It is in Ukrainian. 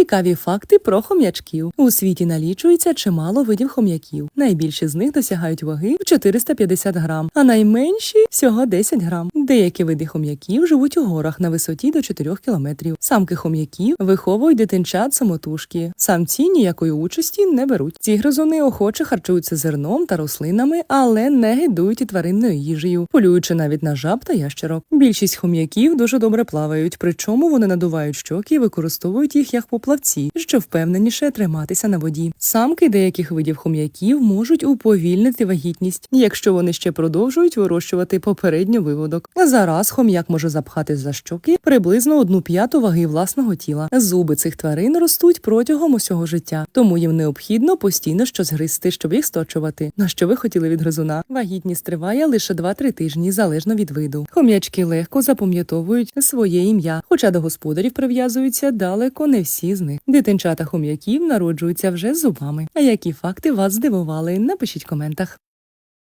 Цікаві факти про хом'ячків. У світі налічується чимало видів хом'яків. Найбільші з них досягають ваги в 450 грам, а найменші всього 10 грам. Деякі види хом'яків живуть у горах на висоті до 4 кілометрів. Самки хом'яків виховують дитинчат самотужки. Самці ніякої участі не беруть. Ці гризуни охоче харчуються зерном та рослинами, але не гидують і тваринною їжею, полюючи навіть на жаб та ящерок. Більшість хом'яків дуже добре плавають, причому вони надувають щоки і використовують їх як поплавці, щоб впевненіше триматися на воді. Самки деяких видів хом'яків можуть уповільнити вагітність, якщо вони ще продовжують вирощувати попередньо виводок. Зараз хом'як може запхати за щоки приблизно одну п'яту ваги власного тіла. Зуби цих тварин ростуть протягом усього життя, тому їм необхідно постійно щось гризти, щоб їх сточувати. На що ви хотіли від гризуна? Вагітність триває лише 2-3 тижні, залежно від виду. Хом'ячки легко запам'ятовують своє ім'я, хоча до господарів прив'язуються далеко не всі з них. Дитинчата хом'яків народжуються вже з зубами. А які факти вас здивували? Напишіть в коментах.